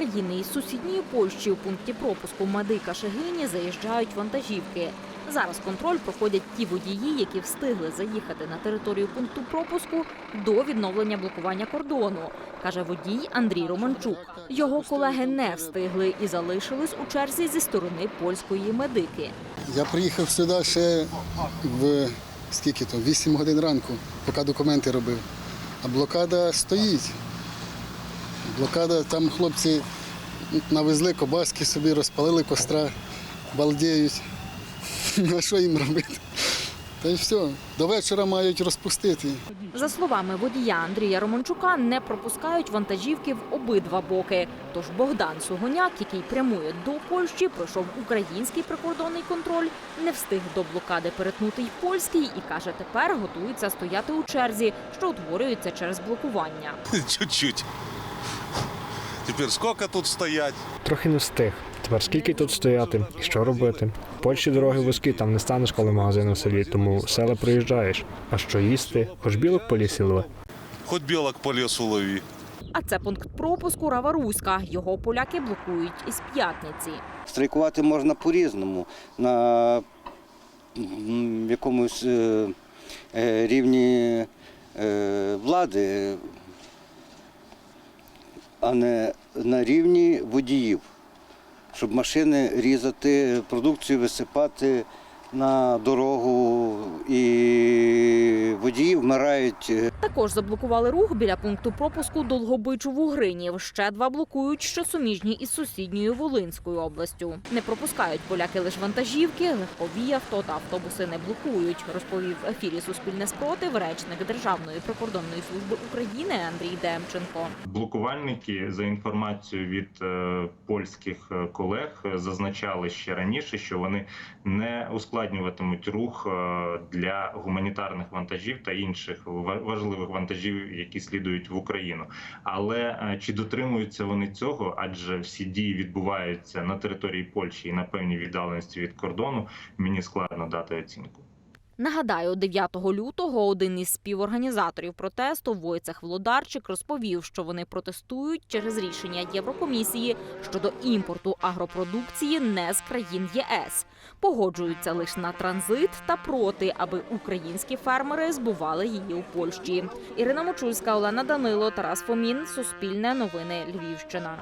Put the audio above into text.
України із сусідньої Польщі у пункті пропуску Мадика Шегині заїжджають вантажівки. Зараз контроль проходять ті водії, які встигли заїхати на територію пункту пропуску до відновлення блокування кордону, каже водій Андрій Романчук. Його колеги не встигли і залишились у черзі зі сторони польської медики. Я приїхав сюди ще в скільки то, 8 годин ранку, поки документи робив. А блокада стоїть. Блокада, там хлопці навезли кобаски собі, розпалили костра, балдіють. А що їм робити? Та й все. До вечора мають розпустити. За словами водія Андрія Романчука, не пропускають вантажівки в обидва боки. Тож Богдан Сугоняк, який прямує до Польщі, пройшов український прикордонний контроль, не встиг до блокади перетнути й польський і каже, тепер готується стояти у черзі, що утворюється через блокування. Чуть-чуть. Теперь сколько тут стоять? Трохи не встиг. Тепер скільки тут стояти і що робити? В Польщі дороги вузькі, там не станеш, коли магазин у селі, тому в села приїжджаєш. А що їсти? Хоч білок по лісі лови. Хоть белок по лесу лови. А це пункт пропуску Раваруська. Його поляки блокують із п'ятниці. Страйкувати можна по-різному. На якомусь е, е, рівні е, влади, а не на рівні водіїв, щоб машини різати, продукцію висипати на дорогу і вмирають е, Також заблокували рух біля пункту пропуску Долгобичу в Угринів. Ще два блокують, що суміжні із сусідньою Волинською областю. Не пропускають поляки лише вантажівки, легкові авто та автобуси не блокують, розповів в ефірі Суспільне спротив речник Державної прикордонної служби України Андрій Демченко. Блокувальники за інформацією від е, польських е, колег зазначали ще раніше, що вони не ускладнюватимуть рух для гуманітарних вантажів та інших ва- важливих вантажів, які слідують в Україну. Але е, чи дотримуються вони цього? Адже всі дії відбуваються на території Польщі і на певній віддаленості від кордону. Мені складно дати оцінку. Нагадаю, 9 лютого один із співорганізаторів протесту Войцех Володарчик розповів, що вони протестують через рішення Єврокомісії щодо імпорту агропродукції не з країн ЄС. Погоджуються лише на транзит та проти, аби українські фермери збували її у Польщі. Ірина Мочульська, Олена Данило, Тарас Фомін. Суспільне новини Львівщина.